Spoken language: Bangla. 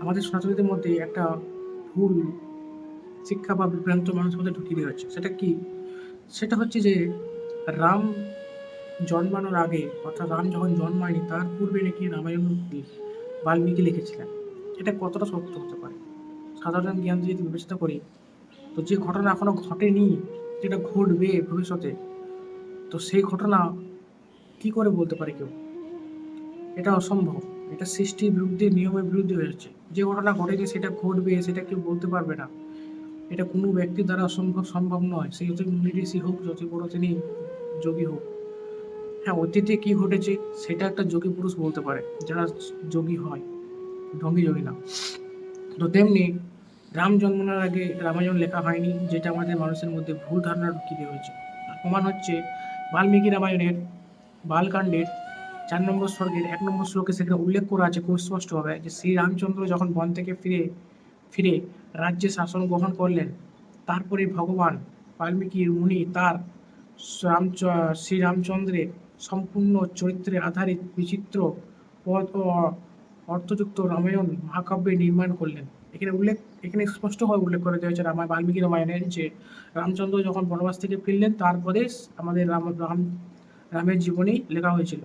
আমাদের সনাতনীদের মধ্যে একটা ভুল শিক্ষা বা বিভ্রান্ত মানুষের মধ্যে ঢুকিয়ে দেওয়া হচ্ছে। সেটা কি? সেটা হচ্ছে যে রাম জন্মানোর আগে, অর্থাৎ রাম যখন জন্মায়নি, তার পূর্বে নাকি রামায়ণ বাল্মীকি লিখেছিলেন। এটা কতটা সত্য হতে পারে? সাধারণ জ্ঞান যদি বিবেচনা করি, তো যে ঘটনা এখনও ঘটেনি, যেটা ঘটবে ভবিষ্যতে, তো সেই ঘটনা কি করে বলতে পারে কেউ? এটা অসম্ভব। এটা সৃষ্টির বিরুদ্ধে, নিয়মের বিরুদ্ধে হয়ে যাচ্ছে যে ঘটনা ঘটেছে সেটা ঘটবে, সেটা কেউ বলতে পারবে না। এটা কোনো ব্যক্তির দ্বারা অসম্ভব, সম্ভব নয়। সে যত ঋষি হোক যত বড় তিনি যোগী হোক। হ্যাঁ অতীতে কি ঘটেছে সেটা একটা যোগী পুরুষ বলতে পারে, যারা যোগী হয়। ঢঙ্গি যোগী না। তো তেমনি রাম জন্মানোর আগে রামায়ণ লেখা হয়নি, যেটা আমাদের মানুষের মধ্যে ভুল ধারণা ঢুকিয়ে হয়েছে। প্রমাণ হচ্ছে বাল্মীকি রামায়ণের বালকাণ্ডের চার নম্বর স্বর্গের এক নম্বর শ্লোকে সেখানে উল্লেখ করা আছে খুব স্পষ্টভাবে যে শ্রীরামচন্দ্র যখন বন থেকে ফিরে ফিরে রাজ্যে শাসন গ্রহণ করলেন, তারপরে ভগবান বাল্মীকির মুনি তার শ্রীরামচন্দ্রের সম্পূর্ণ চরিত্রে আধারিত বিচিত্র পদ ও অর্থযুক্ত রামায়ণ মহাকাব্যে নির্মাণ করলেন। এখানে উল্লেখ, এখানে স্পষ্টভাবে উল্লেখ করে দেওয়া হয়েছে রামায় বাল্মীকি রামায়ণের যে রামচন্দ্র যখন বনবাস থেকে ফিরলেন, তারপরে আমাদের রাম রাম, রামের জীবনী লেখা হয়েছিল।